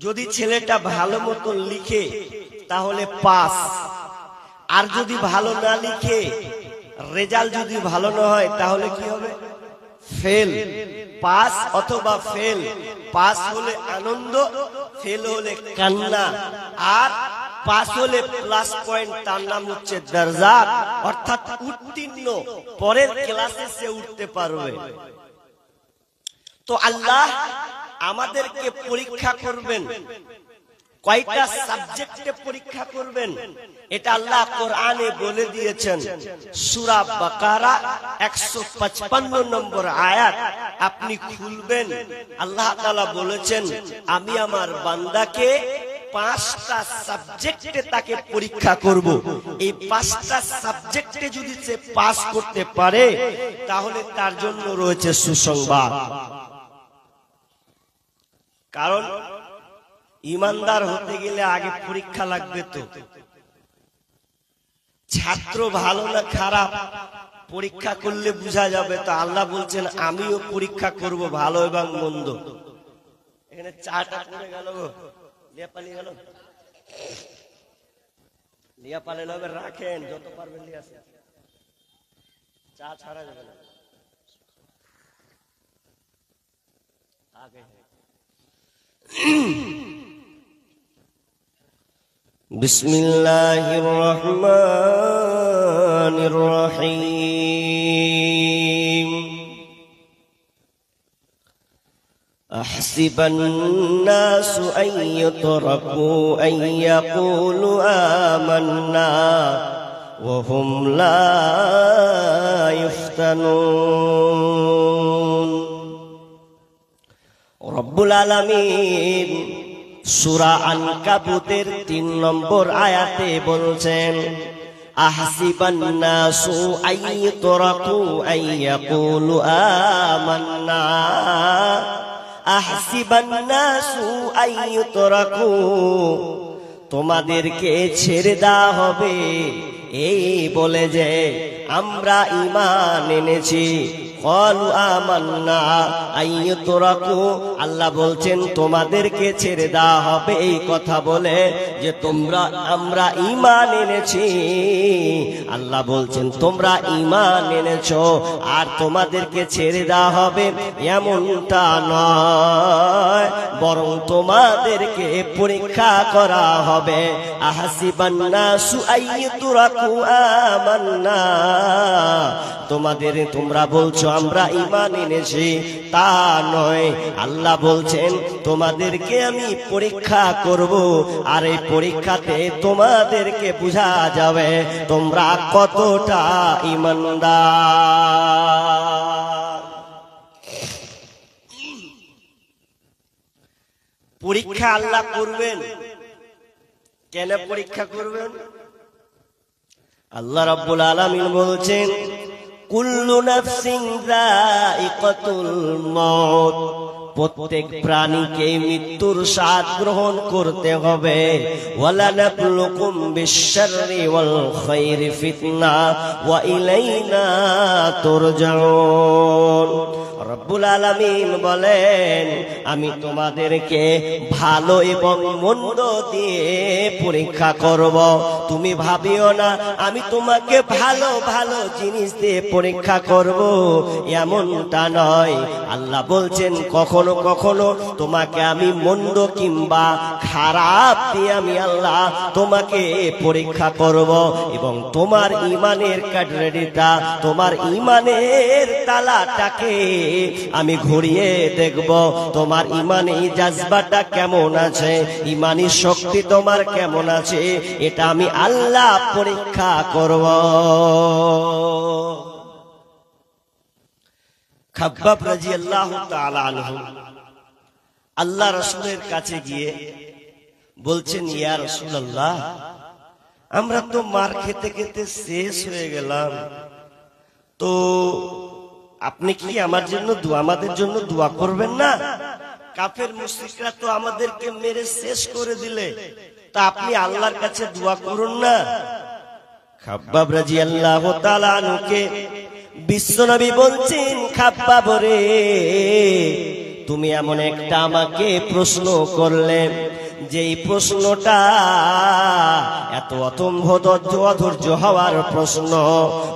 যদি ছেলেটা ভালো মতন লিখে, তাহলে পাস। আর যদি ভালো না লিখে, রেজাল্ট যদি ভালো না হয়, তাহলে কি হবে? ফেল। পাস অথবা ফেল। পাস হলে আনন্দ, ফেল হলে কান্না। আর পাস হলে প্লাস পয়েন্ট, তার নাম হচ্ছে দরজা অর্থাৎ উত্তীর্ণ। পরের ক্লাসে সে উঠতে পারবে। তো আল্লাহ আমাদেরকে পরীক্ষা করবেন। কয়টা সাবজেক্টে পরীক্ষা করবেন? এটা আল্লাহ কোরআনে বলে দিয়েছেন। সূরা বাকারা 155 নম্বর আয়াত। আপনি খুলবেন। আল্লাহ তাআলা বলেছেন, আমি আমার বান্দাকে পাঁচটা সাবজেক্টে তাকে পরীক্ষা করব। এই পাঁচটা সাবজেক্টে যদি সে পাস করতে পারে, তাহলে তার জন্য রয়েছে সুসংবাদ। কারণ ইমানদার হতে গেলে আগে পরীক্ষা লাগবে তো। ছাত্র ভালো না খারাপ, পরীক্ষা করলে বোঝা যাবে। তো আল্লাহ বলছেন, আমিও পরীক্ষা করব, ভালো এবং মন্দ। এখানে চাটা পড়ে গেল গো। লিয়া পালিয়ে গেল। লিয়া পালে হবে, রাখেন, যত পারবেন লিয়া। চা ছাড়া যাবে না। আগে। بسم الله الرحمن الرحيم. أحسب الناس أن يتركوا أن يقولوا آمنا وهم لا يفتنون. রব্বুল আলামিন সূরা আনকাবুতের তিন নম্বর আয়াতে বলছেন তোমাদেরকে ছেড়ে দেওয়া হবে। এই বলে যে, আমরা ইমান এনেছি আইয়ুতরাকু আল্লাহ বলছেন, তোমাদেরকে ছেড়ে দেওয়া হবে এই কথা বলে যে তোমরা, আমরা ইমান এনেছি। আল্লাহ বলছেন, তোমরা ইমান এনেছ আর তোমাদেরকে ছেড়ে দেওয়া হবে। এমনটা নয়, বরং তোমাদেরকে পরীক্ষা করা হবে। তোমাদের, তোমরা বলছো, আমরা ইমান এনেছি। তা নয়, আল্লাহ বলছেন, তোমাদেরকে আমি পরীক্ষা করব, আর এই পরীক্ষাতে তোমাদেরকে বোঝা যাবে, তোমরা কতটা ইমানদার? পরীক্ষা আল্লাহ করবেন। কেন পরীক্ষা করবেন? আল্লাহ রাব্বুল আলামিন বলছেন, কুল্লু নাফসিন যায়িকাতুল মউত। প্রত্যেক প্রাণীকে মৃত্যুর স্বাদ গ্রহণ করতে হবে। ওয়ালা নাবলুকুম বিশ-শাররি ওয়াল রব্বুল আলামিন বলেন, আমি তোমাদেরকে ভালো এবং মন্দ দিয়ে পরীক্ষা করব। তুমি ভাবিও না, আমি তোমাকে ভালো ভালো জিনিস দিয়ে পরীক্ষা করব। এমনটা নয়। আল্লাহ বলছেন, কখনো কখনো তোমাকে আমি মন্দ কিংবা খারাপ দিয়ে আমি আল্লাহ তোমাকে পরীক্ষা করব এবং তোমার ইমানের কাটরেডিটা তোমার ইমানের তালাটাকে আমি ঘুরিয়ে দেখব তোমার ইমানি জাজবাটা কেমন আছে, ইমানি শক্তি তোমার কেমন আছে, এটা আমি আল্লাহ পরীক্ষা করব। আল্লাহ রসুলের কাছে গিয়ে বলছেন, ইয়া রাসূলুল্লাহ, আমরা তো মার খেতে খেতে শেষ হয়ে গেলাম। তো আপনি কি আমার জন্য আমাদের জন্য দোয়া করবেন না? কাফের মুশরিকরা তো আমাদেরকে মেরে শেষ করে দিলে। তা আপনি আল্লাহর কাছে দোয়া করুন না? বলছেন তুমি এমন একটা আমাকে প্রশ্ন করলে। যেই প্রশ্নটা, এত অতম্ভ ধৈর্য, অধৈর্য হওয়ার প্রশ্ন।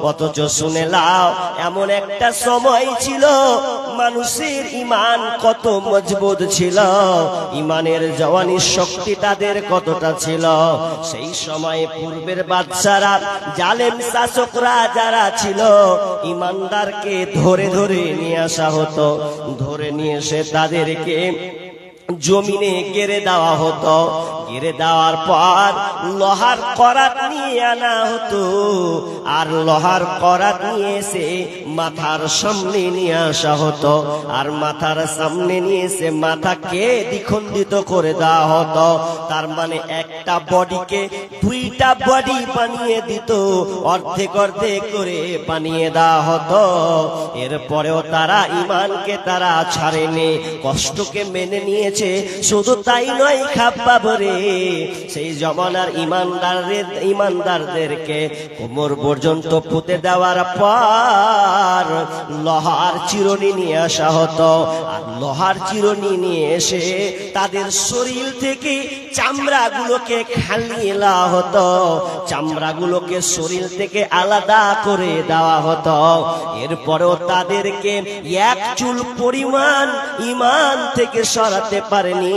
অথচ শুনে লাও এমন একটা সময় ছিল, মানুষের ইমান কত মজবুত ছিল, ইমানের জওয়ানির শক্তি তাদের কতটা ছিল। সেই সময় পূর্বের বাদশারা, জালেম শাসকরা যারা ছিল, ইমানদারকে ধরে ধরে নিয়ে আসা হতো। ধরে নিয়ে এসে তাদেরকে জমিনে গেড়ে দেওয়া হতো। গেড়ে দেওয়ার পর লোহার করাত নিয়ে আনা হতো। আর লোহার করাত নিয়ে এসে মাথার সামনে নিয়ে আসা হতো। আর মাথার সামনে নিয়ে এসে মাথাকে দ্বিখণ্ডিত করে দেওয়া হতো। তার মানে একটা বডিকে দুইটা বডি বানিয়ে দিত। অর্ধেক অর্ধেক করে বানিয়ে দেওয়া হতো। এরপরেও তারা ইমানকে তারা ছাড়েনি। কষ্টকে মেনে নিয়েছে। শুধু তাই নয় খাপ্পা ভরে সেই জমানার ইমানদারদের ইমানদারদেরকে কোমর পর্যন্ত পুঁতে দেওয়ার পর লোহার চিরনি নিয়ে আসা হতো। আর লোহার চিরনি নিয়ে এসে তাদের শরীর থেকে চামড়াগুলোকে খালিয়ে দেওয়া হতো। চামড়াগুলোকে শরীর থেকে আলাদা করে দেওয়া হতো। এরপরেও তাদেরকে এক চুল পরিমাণ ইমান থেকে সরাতে পারেনি।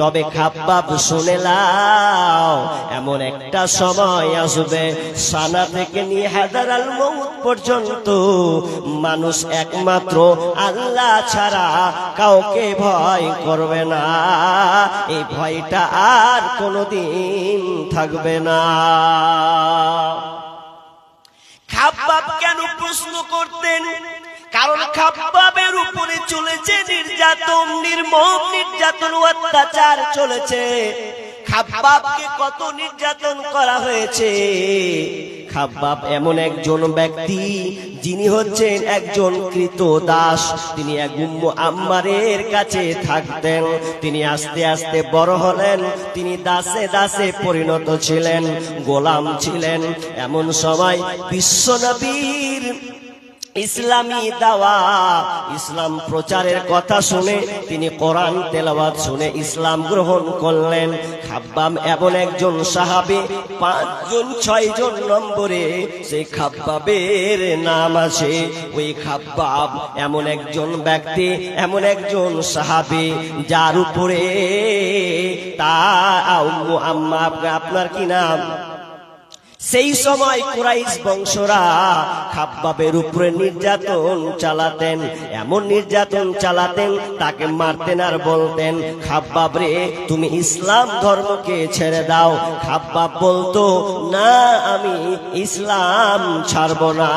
তবে খাব্বাব শুনে লাও এমন একটা সময় আসবে, সানা থেকে নিয়ে হাজার আল মৌত পর্যন্ত মানুষ একমাত্র আল্লাহ ছাড়া কাউকে ভয় করবে না। এই ভয়টা আর কোনোদিন থাকবে না। খাব্বাব কেন প্রশ্ন করতেন? কারণ খাব্বাবের উপরে চলেছে নির্যাতন, নির্মম নির্যাতন অত্যাচার চলেছে। খাব্বাবকে কত নির্যাতন করা হয়েছে। খাব্বাব এমন একজন ব্যক্তি, যিনি হচ্ছেন একজন কৃত দাস। তিনি এক আম্মারের কাছে থাকতেন। তিনি আস্তে আস্তে বড় হলেন। তিনি দাসে দাসে পরিণত ছিলেন, গোলাম ছিলেন। এমন সময় বিশ্বনবীর ইসলামী দাওয়া, ইসলাম প্রচারের কথা শুনে তিনি কোরআন তেলাওয়াত শুনে ইসলাম গ্রহণ করলেন। খাব্বাম এমন একজন সাহাবি, পাঁচজন, ছয়জন নম্বরে সেই খাব্বাবের নাম আছে। ওই খাব্বাব এমন একজন ব্যক্তি, এমন একজন সাহাবি, যার উপরে তা আম্মু আপনার কি নাম? সেই সময় কুরাইশ বংশরা খাব্বাবের উপরে নির্যাতন চালাতেন, এমন নির্যাতন চালাতেন, তাকে মারতেন আর বলতেন, খাব্বাব রে, তুমি ইসলাম ধর্মকে ছেড়ে দাও। খাব্বাব বলতো, না, আমি ইসলাম ছাড়ব না।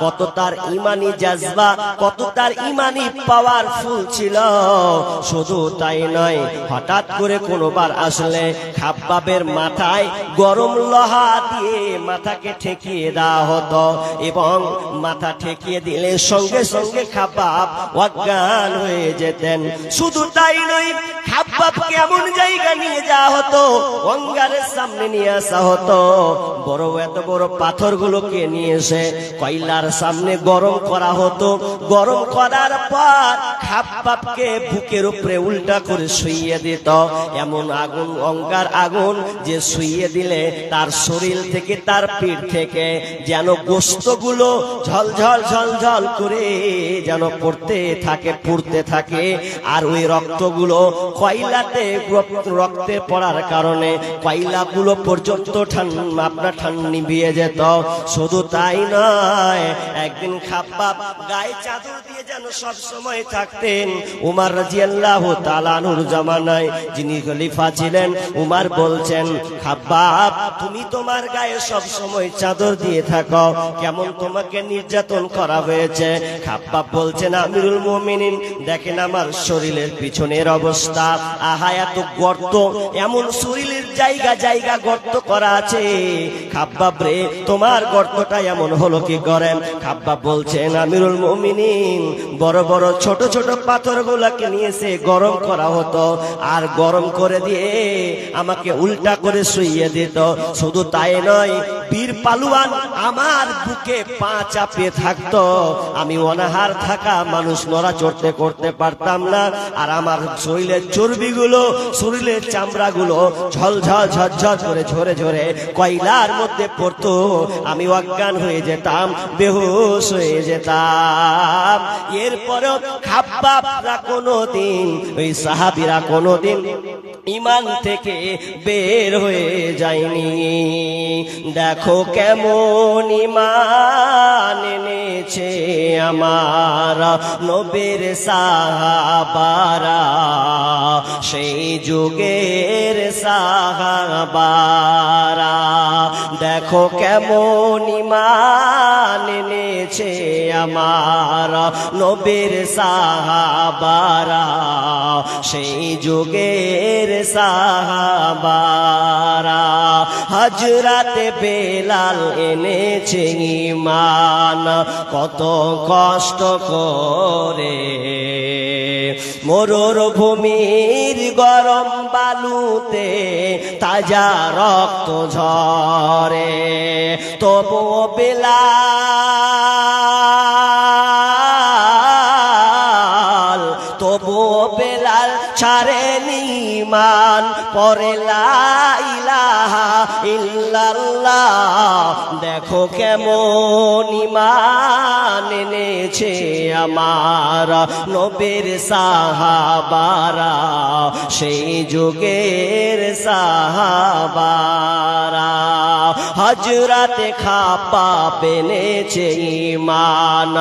কত তার ইমানি জাজবা, কত তার ইমানি পাওয়ারফুল ছিল। শুধু তাই নয়, হঠাৎ করে কোনোবার আসলে খাব্বাবের মাথায় গরম লোহা দিয়ে মাথাকে ঠেকিয়ে দেওয়া হতো এবং মাথা ঠেকিয়ে দিলে সঙ্গে সঙ্গে খাবাব অজ্ঞান হয়ে যেতেন। শুধু তাই নয় জায়গা নিয়ে যাওয়া হতো, অঙ্গারের সামনে নিয়ে আসা হতো। বড়, এত বড় নিয়ে এসে কয়লার সামনে গরম করা হতো। গরম করার পর খাবাবকে বুকের উপরে উল্টা করে শুইয়ে দিত। এমন আগুন, অঙ্গার আগুন যে শুইয়ে দিলে তার শরীর থেকে তার পিঠ থেকে যেন গোস্তগুলো ঝলঝল ঝলঝল করে যেন পড়তে থাকে, পুড়তে থাকে। আর ওই রক্তগুলো কয়লাতে রক্তে পড়ার কারণে কয়লাগুলো পর্যন্ত ঠান আপনার ঠান নিভিয়ে যেত। শুধু তাই নয়, একদিন খাব্বাব গায়ে চাদর দিয়ে যেন সব সময় থাকতেন। উমার রাজিয়াল্লাহ তালানুর জামানায় যিনি খলিফা ছিলেন, উমার বলছেন, খাব্বাব, তুমি তোমার গায়ে সব সময় চাদর দিয়ে থাকো। কেমন তোমাকে নির্যাতন করা হয়েছে? খাব্বাব বলছেন আমিরুল মুমিনিন, দেখেন আমার শরীরের পিছনের অবস্থা। আহা, এত গর্ত, এমন শরীরের জায়গা জায়গা গর্ত করা আছে। খাব্বাব রে, তোমার গর্তটা এমন হলো কি করেন খাব্বাব বলছেন আমিরুল মুমিনিন, বড় বড়, ছোট ছোট পাথর গুলাকে নিয়েছে গরম করা হতো। আর গরম করে দিয়ে আমাকে উল্টা করে শুইয়ে দিত। শুধু তাই নয়, বীর পালুয়ান আমার বুকে পা চাপে থাকতো। আমি অনাহার থাকা মানুষ নড়া চড়তে করতে পারতাম না। আর আমার শরীরের চর্বিগুলো, শরীরের চামড়াগুলো ঝলঝল, ঝরঝর করে ঝরে ঝরে কয়লার মধ্যে পড়তো। আমি অজ্ঞান হয়ে যেতাম, বেহুশ হয়ে যেতাম। এরপরেও খাব্বাবরা কোনোদিন, ওই সাহাবিরা কোনোদিন ইমান থেকে বের হয়ে যায়নি। দেখো কেমন ইমান এনেছে আমার নবীর সাহাবারা। সেই যুগের সাহাবারা। দেখো কেমন ইমান এনেছে আমার নবীর সাহাবারা। সেই যুগের সাহাবারা। হজরত বেলাল এনেছে ইমান কত কষ্ট করে। মরুর ভূমির গরম বালুতে তাজা রক্ত ঝরে। তবু বেলাল তবু বেলাল ছাড়ে নিমান পরে লাইলাহা দেখো কেমন ইমান এনেছে আমার নবীর সাহাবারা, সেই যুগের সাহাবারা। হজরতে খাপা পেনেছে ইমান,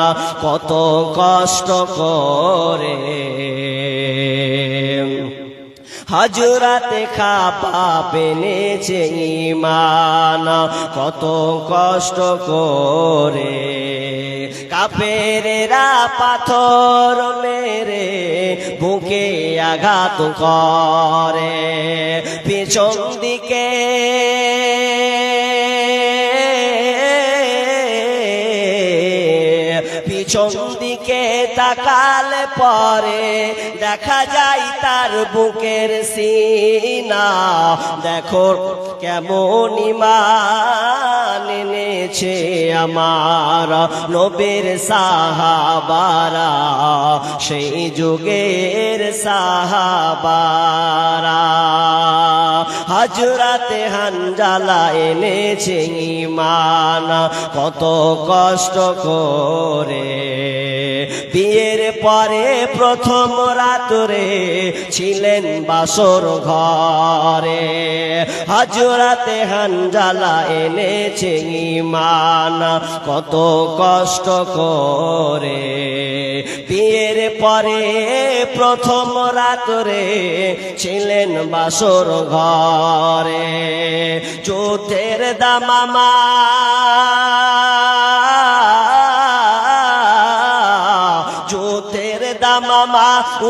কত কষ্ট করে হজরতে খাপা পেনেছে ইমান কত কষ্ট করে কাপেরা পাথর মেরে বুকে আঘাত করে। পিছন দিকে পিছন দিকে তাকালে পরে দেখা যায় তার বুকের সিনা। দেখো কেমন ইমান এনেছে আমার নবীর সাহাবারা? সেই যুগের সাহাবারা। হজরতে হানজালা এনেছে ইমান কত কষ্ট করে বিয়ের পরে প্রথম রাতরে ছিলেন বাসর ঘরে। হজরতে হানজালা এনেছে ইমান কত কষ্ট করে। বিয়ের পরে প্রথম রাতরে ছিলেন বাসর ঘরে। যুদ্ধের দামামা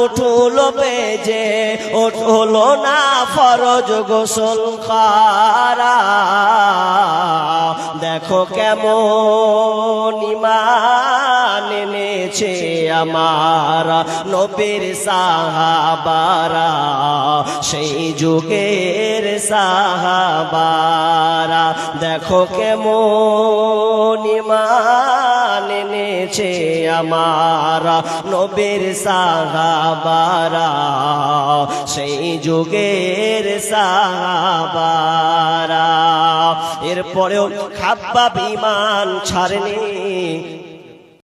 উঠুল বেজে, উঠল না ফরজ গোসল খারা। দেখো কেমন ইমান এনেছে আমার নবীর সাহাবারা, সেই যুগের সাহাবারা। দেখো কেমন ইমান এনেছে আমার নবীর সাহাবারা। সেই যুগের সাহাবারা। এরপরেও খাব্বা বিমান ছাড়েনি